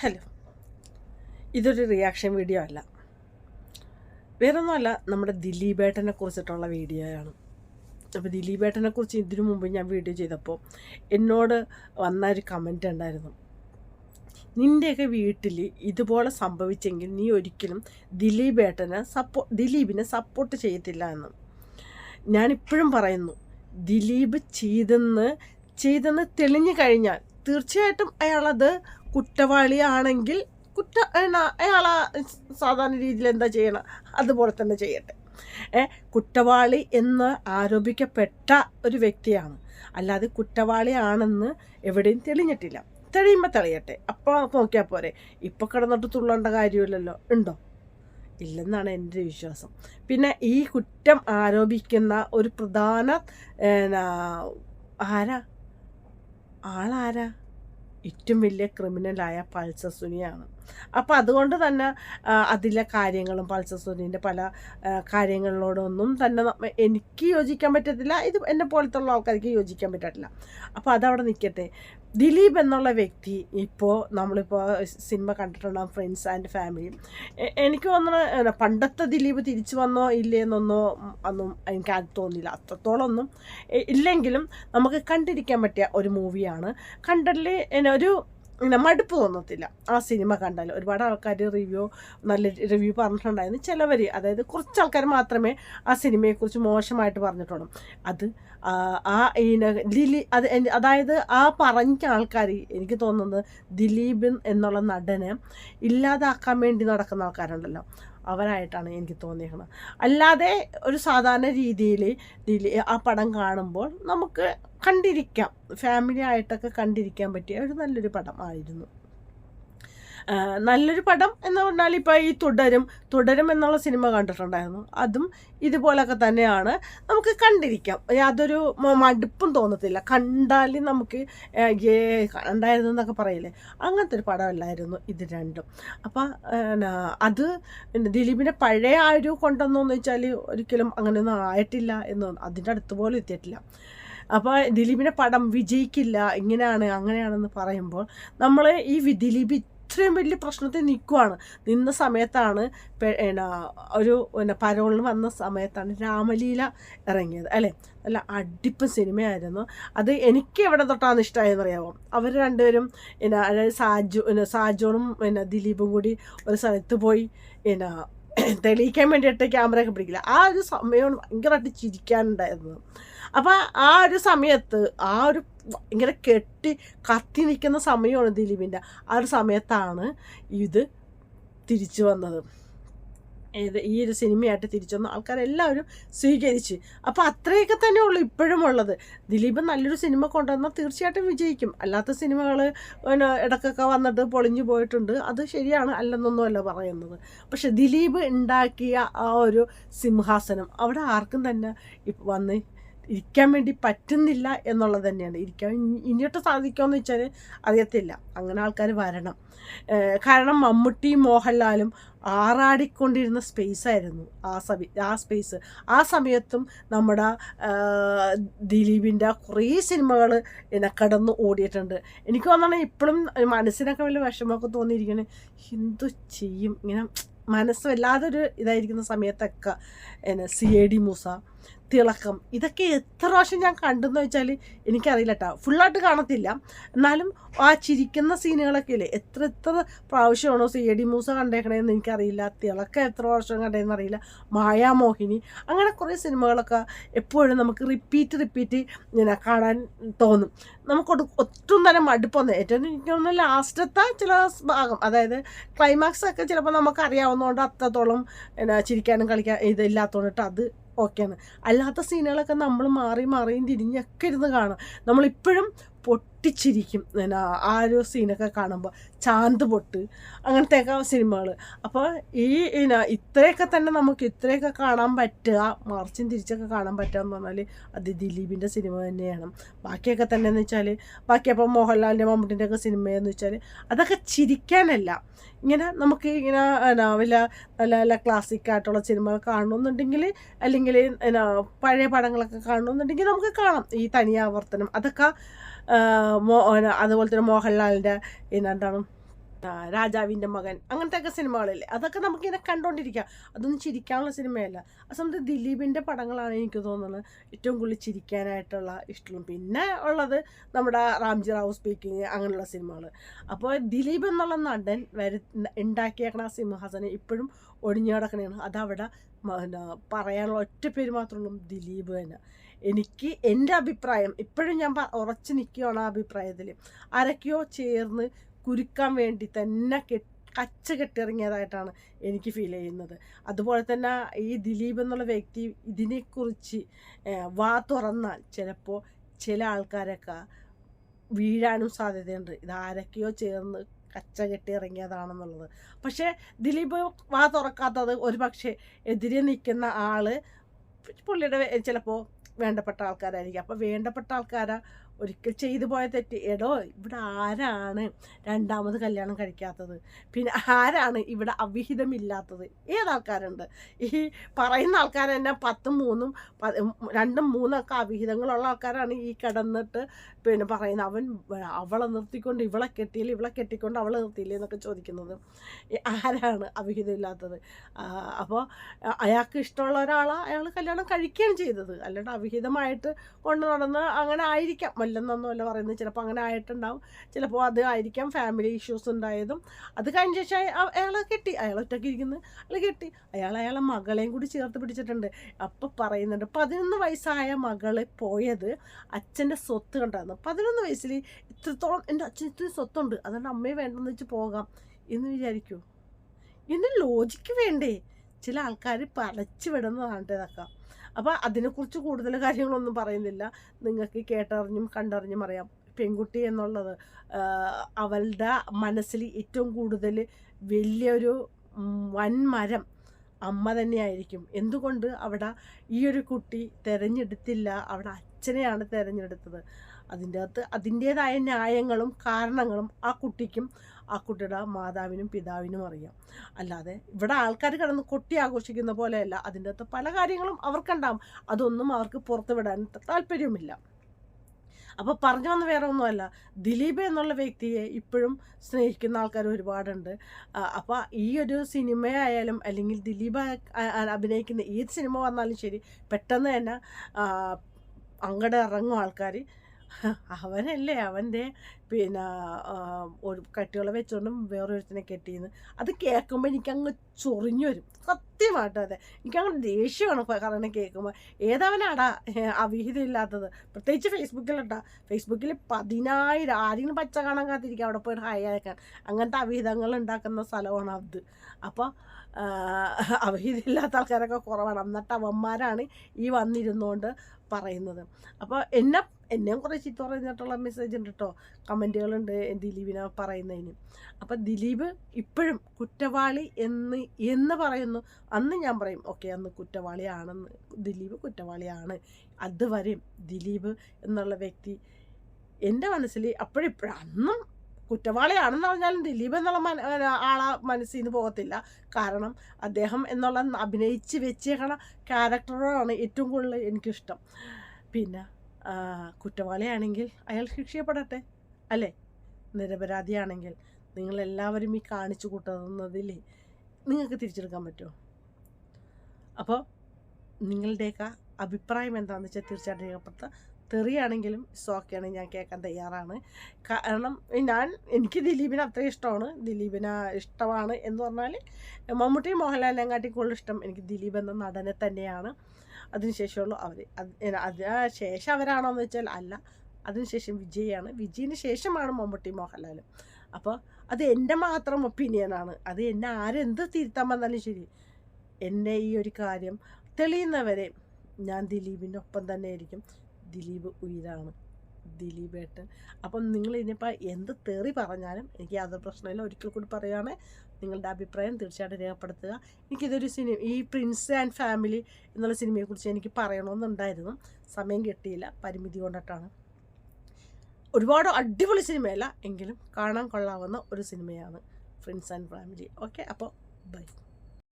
Hello. ഇതൊരു reaction video അല്ല. വേറൊന്നുമല്ല നമ്മുടെ ദിലീപേട്ടനെ കുറിച്ചിട്ടുള്ള വീഡിയോയാണ് അപ്പോൾ ദിലീപേട്ടനെ കുറിച്ച് ഇതിനു മുമ്പ് ഞാൻ വീഡിയോ ചെയ്തപ്പോൾ എന്നോട് വന്ന ഒരു കമന്റ് ഉണ്ടായിരുന്നു. നിന്റെയൊക്കെ വീട്ടിൽ ഇതുപോലെ സംഭവിച്ചെങ്കിൽ നീ ഒരിക്കലും ദിലീപേട്ടനെ സപ്പോ ദിലീപിനെ സപ്പോർട്ട് ചെയ്യത്തില്ല എന്ന്. ഞാനിപ്പോഴും പറയുന്നു ദിലീപ് ചെയ്തെന്ന് ചെയ്തെന്ന് തെളിഞ്ഞു കഴിഞ്ഞാൽ തീർച്ചയായിട്ടും അയാളത് കുറ്റവാളിയാണെങ്കിൽ കുറ്റ അയാൾ സാധാരണ രീതിയിൽ എന്താ ചെയ്യണം? അതുപോലെ തന്നെ ചെയ്യട്ടെ. കുറ്റവാളി എന്ന് ആരോപിക്കപ്പെട്ട ഒരു വ്യക്തിയാണ്. അല്ലാതെ കുറ്റവാളിയാണെന്ന് എവിടെയും തെളിഞ്ഞിട്ടില്ല. തെളിയുമ്പോൾ തെളിയട്ടെ. അപ്പോൾ നോക്കിയാൽ പോരെ. ഇപ്പോൾ കിടന്നിട്ട് തുള്ളേണ്ട കാര്യമില്ലല്ലോ. ഉണ്ടോ? ഇല്ലെന്നാണ് എന്റെ വിശ്വാസം. പിന്നെ ഈ കുറ്റം ആരോപിക്കുന്ന ഒരു പ്രധാന ആരാ? ആളാരാ? ഏറ്റവും വലിയ ക്രിമിനലായ പൾസർ സുനിയാണ്. അപ്പോൾ അതുകൊണ്ട് തന്നെ അതിലെ കാര്യങ്ങളും പൾസർ പല കാര്യങ്ങളിലോടൊന്നും തന്നെ എനിക്ക് യോജിക്കാൻ പറ്റത്തില്ല. ഇത് എന്നെ പോലത്തുള്ള ആൾക്കാർക്ക് യോജിക്കാൻ പറ്റത്തില്ല. അപ്പോൾ അതവിടെ നിൽക്കട്ടെ ദിലീപ് എന്നുള്ള വ്യക്തി ഇപ്പോൾ നമ്മളിപ്പോൾ സിനിമ കണ്ടിട്ടുണ്ടാകും ഫ്രണ്ട്സ് ആൻഡ് ഫാമിലി. എനിക്ക് തോന്നുന്നു പണ്ടത്തെ ദിലീപ് തിരിച്ചു വന്നോ ഇല്ലേ എന്നൊന്നോ ഒന്നും എനിക്ക് അത് തോന്നിയില്ല അത്രത്തോളം ഒന്നും ഇല്ലെങ്കിലും നമുക്ക് കണ്ടിരിക്കാൻ പറ്റിയ ഒരു മൂവിയാണ്. കണ്ടല്ലേ ഒരു ഇങ്ങനെ മടുപ്പ് തോന്നത്തില്ല. ആ സിനിമ കണ്ടാൽ ഒരുപാട് ആൾക്കാർ റിവ്യൂ നല്ല റിവ്യൂ പറഞ്ഞിട്ടുണ്ടായിരുന്നു. ചിലവർ അതായത് കുറച്ച് ആൾക്കാർ മാത്രമേ ആ സിനിമയെക്കുറിച്ച് മോശമായിട്ട് പറഞ്ഞിട്ടുള്ളൂ. അത് ആ ലിലി അത് അതായത് ആ പറഞ്ഞ ആൾക്കാർ എനിക്ക് തോന്നുന്നത് ദിലീപ് എന്നുള്ള നടനെ ഇല്ലാതാക്കാൻ വേണ്ടി നടക്കുന്ന ആൾക്കാരുണ്ടല്ലോ. അവരായിട്ടാണ് എനിക്ക് തോന്നിയിരിക്കുന്നത് അല്ലാതെ ഒരു സാധാരണ രീതിയിൽ ആ പടം കാണുമ്പോൾ നമുക്ക് കണ്ടിരിക്കാം. ഫാമിലി ആയിട്ടൊക്കെ കണ്ടിരിക്കാൻ പറ്റിയ ഒരു നല്ലൊരു പടമായിരുന്നു. നല്ലൊരു പടം എന്ന് പറഞ്ഞാൽ ഇപ്പോൾ ഈ തുടരും തുടരും എന്നുള്ള സിനിമ കണ്ടിട്ടുണ്ടായിരുന്നു. അതും ഇതുപോലൊക്കെ തന്നെയാണ്. നമുക്ക് കണ്ടിരിക്കാം. യാതൊരു മടുപ്പും തോന്നത്തില്ല. കണ്ടാൽ നമുക്ക് ഏ കണ്ടായിരുന്നു എന്നൊക്കെ പറയില്ലേ? അങ്ങനത്തെ ഒരു പടമല്ലായിരുന്നു ഇത് രണ്ടും. അപ്പം അത് ദിലീപിന്റെ പഴയ ആ ഒരു കൊണ്ടെന്നോന്ന് വെച്ചാൽ ഒരിക്കലും അങ്ങനെയൊന്നും ആയിട്ടില്ല എന്ന് അതിന്റെ അടുത്ത് പോലും എത്തിയിട്ടില്ല. അപ്പോൾ ദിലീപിന്റെ പടം വിജയിക്കില്ല ഇങ്ങനെയാണ് അങ്ങനെയാണെന്ന് പറയുമ്പോൾ നമ്മൾ ഈ ദിലീപ് ഇത്രയും വലിയ പ്രശ്നത്തിൽ നിൽക്കുവാണ്. നിന്ന സമയത്താണ് ഒരു പിന്നെ പരോളിന് വന്ന സമയത്താണ് രാമലീല ഇറങ്ങിയത് അല്ലേ? നല്ല അടിപ്പൻ സിനിമയായിരുന്നു. അത് എനിക്ക് എവിടെ തൊട്ടാണ് ഇഷ്ടമായെന്ന് അറിയാമോ അവർ രണ്ടുപേരും പിന്നെ അതായത് സാജു പിന്നെ സാജോണും പിന്നെ ദിലീപും കൂടി ഒരു സ്ഥലത്ത് പോയി പിന്നെ തെളിയിക്കാൻ വേണ്ടിയിട്ട് ക്യാമറയൊക്കെ പിടിക്കില്ല. ആ ഒരു സമയം ഭയങ്കരമായിട്ട് ചിരിക്കാനുണ്ടായിരുന്നു. അപ്പോൾ ആ ഒരു സമയത്ത് ആ ഒരു ഇങ്ങനെ കെട്ടി കത്തി നിൽക്കുന്ന സമയമാണ് ദിലീപിന്റെ ആ ഒരു സമയത്താണ് ഇത് തിരിച്ചു വന്നത്. ഏത് ഈ ഒരു സിനിമയായിട്ട് തിരിച്ചു വന്ന ആൾക്കാരെല്ലാവരും സ്വീകരിച്ച്. അപ്പോൾ അത്രയൊക്കെ തന്നെ ഉള്ളൂ ഇപ്പോഴും ഉള്ളത്. ദിലീപ് നല്ലൊരു സിനിമ കൊണ്ടുവന്നാൽ തീർച്ചയായിട്ടും വിജയിക്കും. അല്ലാത്ത സിനിമകൾ പിന്നെ ഇടക്കൊക്കെ വന്നിട്ട് പൊളിഞ്ഞു പോയിട്ടുണ്ട്. അത് ശരിയാണ് അല്ലെന്നൊന്നുമല്ല പറയുന്നത്. പക്ഷെ ദിലീപ് ഉണ്ടാക്കിയ ആ ഒരു സിംഹാസനം അവിടെ ആർക്കും തന്നെ വന്ന് ഇരിക്കാൻ വേണ്ടി പറ്റുന്നില്ല എന്നുള്ളത് തന്നെയാണ്. ഇരിക്കാൻ ഇനിയിട്ട് സാധിക്കുമെന്ന് വെച്ചാൽ അറിയത്തില്ല. അങ്ങനെ ആൾക്കാർ വരണം. കാരണം മമ്മൂട്ടിയും മോഹൻലാലും ആറാടിക്കൊണ്ടിരുന്ന സ്പേസായിരുന്നു ആ സമയ ആ സ്പേസ്. ആ സമയത്തും നമ്മുടെ ദിലീപിന്റെ കുറേ സിനിമകൾ എന്നെ കടന്ന് ഓടിയിട്ടുണ്ട്. എനിക്ക് തോന്നണേ ഇപ്പോഴും മനസ്സിനൊക്കെ വലിയ വിഷമമൊക്കെ തോന്നിയിരിക്കണേ. എന്തു ചെയ്യും? ഇങ്ങനെ മനസ്സ് വല്ലാതൊരു ഇതായിരിക്കുന്ന സമയത്തൊക്കെ എന്നെ സി എ ഡി മൂസ തിളക്കം. ഇതൊക്കെ എത്ര പ്രാവശ്യം ഞാൻ കണ്ടെന്ന് വെച്ചാൽ എനിക്കറിയില്ല കേട്ടോ ഫുള്ളായിട്ട് കാണത്തില്ല. എന്നാലും ആ ചിരിക്കുന്ന സീനുകളൊക്കെ ഇല്ലേ? എത്ര എത്ര പ്രാവശ്യമാണോ സി എ ഡി മൂസ കണ്ടേക്കണേന്ന് എനിക്കറിയില്ല. തിളക്കം എത്ര പ്രാവശ്യം കണ്ടേന്ന് അറിയില്ല. മായാമോഹിനി അങ്ങനെ കുറേ സിനിമകളൊക്കെ എപ്പോഴും നമുക്ക് റിപ്പീറ്റ് റിപ്പീറ്റ് ഇങ്ങനെ കാണാൻ തോന്നും. നമുക്ക് ഒട്ടും തന്നെ മടുപ്പൊന്നും ഏറ്റവും എനിക്ക് തോന്നുന്നു ലാസ്റ്റത്തെ ചില ഭാഗം അതായത് ക്ലൈമാക്സ് ഒക്കെ ചിലപ്പോൾ നമുക്ക് അറിയാവുന്നതുകൊണ്ട് അത്രത്തോളം എന്നാ ചിരിക്കാനും കളിക്കാൻ ഇതില്ലാത്തതുകൊണ്ടിട്ട് അത് ഓക്കെയാണ്. അല്ലാത്ത സീനുകളൊക്കെ നമ്മൾ മാറി മാറിയും തിരിഞ്ഞൊക്കെ ഇരുന്ന് കാണാം. നമ്മളിപ്പോഴും പൊട്ടിച്ചിരിക്കും. പിന്നെ ആ ഒരു സീനൊക്കെ കാണുമ്പോൾ ചാന്ത് പൊട്ട്. അങ്ങനത്തെയൊക്കെ സിനിമകൾ അപ്പോൾ ഈ പിന്നെ ഇത്രയൊക്കെ തന്നെ നമുക്ക് ഇത്രയൊക്കെ കാണാൻ പറ്റുക. മറിച്ചും തിരിച്ചൊക്കെ കാണാൻ പറ്റുക എന്ന് പറഞ്ഞാൽ അത് ദിലീപിന്റെ സിനിമ തന്നെയാണ്. ബാക്കിയൊക്കെ തന്നെ എന്ന് വെച്ചാൽ ബാക്കി അപ്പോൾ മോഹൻലാലിന്റെ മമ്മൂട്ടിന്റെ ഒക്കെ സിനിമയെന്ന് വെച്ചാൽ അതൊക്കെ ചിരിക്കാനല്ല. ഇങ്ങനെ നമുക്ക് ഇങ്ങനെ വല്ല നല്ല നല്ല ക്ലാസിക് ആയിട്ടുള്ള സിനിമകൾ കാണണമെന്നുണ്ടെങ്കിൽ അല്ലെങ്കിൽ പഴയ പടങ്ങളൊക്കെ കാണണമെന്നുണ്ടെങ്കിൽ നമുക്ക് കാണാം. ഈ തനിയാവർത്തനം അതൊക്കെ മോ അതുപോലെ തന്നെ മോഹൻലാലിന്റെ എന്താണ് രാജാവിന്റെ മകൻ അങ്ങനത്തെ അങ്ങനത്തെയൊക്കെ സിനിമകളില്ലേ അതൊക്കെ നമുക്കിങ്ങനെ കണ്ടുകൊണ്ടിരിക്കാം അതൊന്നും ചിരിക്കാനുള്ള സിനിമയല്ല. ആ സമയത്ത് ദിലീപിന്റെ പടങ്ങളാണ് എനിക്ക് തോന്നുന്നത് ഏറ്റവും കൂടുതൽ ചിരിക്കാനായിട്ടുള്ള ഇഷ്ടം. പിന്നെ ഉള്ളത് നമ്മുടെ റാംജി റാവു സ്പീക്കിങ് അങ്ങനെയുള്ള സിനിമകൾ അപ്പോൾ ദിലീപ് എന്നുള്ള നടൻ വരു ഉണ്ടാക്കിയേക്കണ ആ സിംഹാസനം ഇപ്പോഴും ഒടിഞ്ഞു കിടക്കണതാണ് അതവിടെ പറയാനുള്ള ഒറ്റ പേര് മാത്രമേ ഉള്ളൂ ദിലീപ് തന്നെ. എനിക്ക് എന്റെ അഭിപ്രായം ഇപ്പോഴും ഞാൻ ഉറച്ചു നിൽക്കുകയാണ് ആ അഭിപ്രായത്തിൽ ആരൊക്കെയോ ചേർന്ന് കുരുക്കാൻ വേണ്ടി തന്നെ കെ കച്ച കെട്ടിറങ്ങിയതായിട്ടാണ് എനിക്ക് ഫീൽ ചെയ്യുന്നത്. അതുപോലെ തന്നെ ഈ ദിലീപ് എന്നുള്ള വ്യക്തി ഇതിനെക്കുറിച്ച് വാ തുറന്നാൽ ചിലപ്പോൾ ചില ആൾക്കാരൊക്കെ വീഴാനും സാധ്യതയുണ്ട്. ഇത് ആരൊക്കെയോ ചേർന്ന് കച്ച കെട്ടി ഇറങ്ങിയതാണെന്നുള്ളത് പക്ഷേ ദിലീപ് വാ തുറക്കാത്തത് ഒരു പക്ഷേ എതിരെ നിൽക്കുന്ന ആൾ പുള്ളിയുടെ ചിലപ്പോൾ വേണ്ടപ്പെട്ട ആൾക്കാരായിരിക്കും. അപ്പോൾ വേണ്ടപ്പെട്ട ആൾക്കാരാ ഒരിക്കൽ ചെയ്തു പോയ തെറ്റ്. എടോ ഇവിടെ ആരാണ് രണ്ടാമത് കല്യാണം കഴിക്കാത്തത്? പിന്നെ ആരാണ് ഇവിടെ അവിഹിതമില്ലാത്തത്? ഏതാൾക്കാരുണ്ട്? ഈ പറയുന്ന ആൾക്കാർ തന്നെ പത്തും മൂന്നും രണ്ടും മൂന്നൊക്കെ അവിഹിതങ്ങളുള്ള ആൾക്കാരാണ് ഈ കിടന്നിട്ട് പിന്നെ പറയുന്നത് അവൻ അവളെ നിർത്തിക്കൊണ്ട് ഇവളെ കെട്ടിയില്ല ഇവളെ കെട്ടിക്കൊണ്ട് അവളെ നിർത്തിയില്ല എന്നൊക്കെ ചോദിക്കുന്നത്. ആരാണ് അവിഹിതമില്ലാത്തത്? അപ്പോൾ അയാൾക്ക് ഇഷ്ടമുള്ള ഒരാളെ അയാൾ കല്യാണം കഴിക്കുകയാണ് ചെയ്തത്. അല്ലാണ്ട് അവിഹിതമായിട്ട് കൊണ്ട് നടന്ന് അങ്ങനെ ആയിരിക്കാം. വല്ലെന്നൊന്നുമല്ല പറയുന്നത്. ചിലപ്പോൾ അങ്ങനെ ആയിട്ടുണ്ടാവും. ചിലപ്പോൾ അത് ആയിരിക്കാം ഫാമിലി ഇഷ്യൂസ് ഉണ്ടായതും. അത് കഴിഞ്ഞ ശേഷം അയാളെ കെട്ടി. അയാൾ ഒറ്റയ്ക്ക് ഇരിക്കുന്നത് അയാൾ കെട്ടി. അയാൾ അയാളെ മകളെയും കൂടി ചേർത്ത് പിടിച്ചിട്ടുണ്ട്. അപ്പോൾ പറയുന്നുണ്ട് പതിനൊന്ന് വയസ്സായ മകൾ പോയത് അച്ഛന്റെ സ്വത്ത് കണ്ടായിരുന്നു. പതിനൊന്ന് വയസ്സിൽ ഇത്രത്തോളം എന്റെ അച്ഛൻ ഇത്രയും സ്വത്തുണ്ട്. അതുകൊണ്ട് അമ്മയെ വേണ്ടെന്ന് വെച്ച് പോകാം. എന്ന് വിചാരിക്കൂ. ഇന്ന് ലോജിക്ക് വേണ്ടേ? ചില ആൾക്കാർ പടച്ചു വിടുന്നതാണ് ഇതൊക്കെ. അപ്പോൾ അതിനെക്കുറിച്ച് കൂടുതൽ കാര്യങ്ങളൊന്നും പറയുന്നില്ല. നിങ്ങൾക്ക് കേട്ടറിഞ്ഞും കണ്ടറിഞ്ഞും അറിയാം. പെൺകുട്ടി എന്നുള്ളത് അവളുടെ മനസ്സിൽ ഏറ്റവും കൂടുതൽ വലിയൊരു വൻമരം അമ്മ തന്നെയായിരിക്കും. എന്തുകൊണ്ട് അവിടെ ഈ ഒരു കുട്ടി തിരഞ്ഞെടുത്തില്ല? അവിടെ അച്ഛനെയാണ് തിരഞ്ഞെടുത്തത്. അതിന്റെ അകത്ത് അതിന്റേതായ ന്യായങ്ങളും കാരണങ്ങളും ആ കുട്ടിക്കും ആ കുട്ടിയുടെ മാതാവിനും പിതാവിനും അറിയാം. അല്ലാതെ ഇവിടെ ആൾക്കാർ കിടന്ന് കൊട്ടി ആഘോഷിക്കുന്ന പോലെയല്ല. അതിന്റെ അകത്ത് പല കാര്യങ്ങളും അവർക്കുണ്ടാവും. അതൊന്നും അവർക്ക് പുറത്ത് വിടാൻ താല്പര്യവുമില്ല. അപ്പോൾ പറഞ്ഞു വന്ന വേറെ ഒന്നുമല്ല. ദിലീപ് എന്നുള്ള വ്യക്തിയെ ഇപ്പോഴും സ്നേഹിക്കുന്ന ആൾക്കാർ ഒരുപാടുണ്ട്. അപ്പോൾ ഈ ഒരു സിനിമയായാലും അല്ലെങ്കിൽ ദിലീപ് അഭിനയിക്കുന്ന ഏത് സിനിമ വന്നാലും ശരി പെട്ടെന്ന് തന്നെ അങ്ങടെ ഇറങ്ങും ആൾക്കാർ അവനല്ലേ അവന്റെ പിന്നെ ഒരു കട്ടികളെ വെച്ചുകൊണ്ടും വേറൊരുത്തിനെ കെട്ടിയെന്ന് അത് കേൾക്കുമ്പോൾ എനിക്കങ്ങ് ചൊറിഞ്ഞു വരും. സത്യമായിട്ടും അതെ. എനിക്കങ്ങനെ ദേഷ്യമാണ് കാരണം കേൾക്കുമ്പോൾ ഏതവനാടാ? ആ ഇല്ലാത്തത് പ്രത്യേകിച്ച് ഫേസ്ബുക്കിലുണ്ടാ ഫേസ്ബുക്കിൽ പതിനായിരം ആരെങ്കിലും പച്ച കാണാൻ കാത്തിരിക്കുക അവിടെ പോയി ഹൈ അയക്കാൻ. അങ്ങനത്തെ അവിഹിതങ്ങൾ ഉണ്ടാക്കുന്ന സ്ഥലമാണ് അത്. അപ്പോൾ അവിഹിതം ഇല്ലാത്ത ആൾക്കാരൊക്കെ കുറവാണ്. എന്നിട്ട് അവന്മാരാണ് ഈ വന്നിരുന്നുകൊണ്ട് പറയുന്നത്. അപ്പോൾ എന്നെ എന്നെയും കുറേ ചീത്ത പറഞ്ഞിട്ടുള്ള മെസ്സേജ് ഉണ്ട് കേട്ടോ കമന്റുകളുണ്ട് ദിലീപിനെ പറയുന്നതിന്. അപ്പോൾ ദിലീപ് ഇപ്പോഴും കുറ്റവാളി എന്ന് എന്ന് പറയുന്നു. അന്ന് ഞാൻ പറയും ഓക്കെ അന്ന് കുറ്റവാളിയാണെന്ന് ദിലീപ് കുറ്റവാളിയാണ്. അതുവരെയും ദിലീപ് എന്നുള്ള വ്യക്തി എന്റെ മനസ്സിൽ അപ്പോഴിപ്പോഴും അന്നും കുറ്റവാളിയാണെന്ന് പറഞ്ഞാലും ദിലീപ് എന്നുള്ള മന ആളാ മനസ്സിൽ നിന്ന് പോകത്തില്ല. കാരണം അദ്ദേഹം എന്നുള്ള അഭിനയിച്ച് വെച്ചേക്കണ ക്യാരക്ടറോടാണ് ഏറ്റവും കൂടുതൽ എനിക്കിഷ്ടം. പിന്നെ കുറ്റവാളിയാണെങ്കിൽ അയാൾ ശിക്ഷയപ്പെടട്ടെ അല്ലേ? നിരപരാധിയാണെങ്കിൽ നിങ്ങളെല്ലാവരും ഈ കാണിച്ചു കൂട്ടുന്നതിൽ നിങ്ങൾക്ക് തിരിച്ചെടുക്കാൻ പറ്റുമോ? അപ്പോൾ നിങ്ങളുടെയൊക്കെ അഭിപ്രായം എന്താണെന്ന് വെച്ചാൽ തീർച്ചയായിട്ടും രേഖപ്പെടുത്തുക തെറിയാണെങ്കിലും സോക്കെയാണെങ്കിൽ ഞാൻ കേൾക്കാൻ തയ്യാറാണ്. കാരണം ഞാൻ എനിക്ക് ദിലീപിനെ അത്രയും ഇഷ്ടമാണ്. ദിലീപിനെ ഇഷ്ടമാണ് എന്ന് പറഞ്ഞാൽ മമ്മൂട്ടി മോഹൻലാലിനെക്കാട്ടി കൂടുതൽ ഇഷ്ടം എനിക്ക് ദിലീപ് എന്ന നടനെ തന്നെയാണ്. അതിനുശേഷമുള്ളൂ അവർ അത് അതിന് ശേഷം അവരാണോ എന്ന് വെച്ചാൽ അല്ല അതിനുശേഷം വിജയാണ്. വിജയിന് ശേഷമാണ് മമ്മൂട്ടി മോഹൻലാൽ അപ്പോൾ അത് എന്റെ മാത്രം ഒപ്പീനിയനാണ്. അത് എന്നെ ആരെന്ത് തിരുത്താൻ വന്നാലും ശരി. എന്നെ ഈ ഒരു കാര്യം തെളിയുന്നവരെ ഞാൻ ദിലീപിന്റെ ഒപ്പം തന്നെ ആയിരിക്കും ദിലീപ് ഉയരാണ് ദിലീപ് ഏട്ടൻ അപ്പം നിങ്ങൾ ഇനിയിപ്പോൾ എന്ത് തെറി പറഞ്ഞാലും എനിക്ക് യാതൊരു പ്രശ്നമില്ല ഒരിക്കൽ കൂടി പറയുകയാണ് നിങ്ങളുടെ അഭിപ്രായം തീർച്ചയായിട്ടും രേഖപ്പെടുത്തുക. എനിക്കിതൊരു സിനിമ ഈ പ്രിൻസ് ആൻഡ് ഫാമിലി എന്നുള്ള സിനിമയെക്കുറിച്ച് എനിക്ക് പറയണമെന്നുണ്ടായിരുന്നു. സമയം കിട്ടിയില്ല. പരിമിതി കൊണ്ടിട്ടാണ്. ഒരുപാട് അടിപൊളി സിനിമയല്ല എങ്കിലും കാണാൻ കൊള്ളാവുന്ന ഒരു സിനിമയാണ് ഫ്രണ്ട്സ് ആൻഡ് ഫാമിലി. ഓക്കെ അപ്പോൾ ബൈ.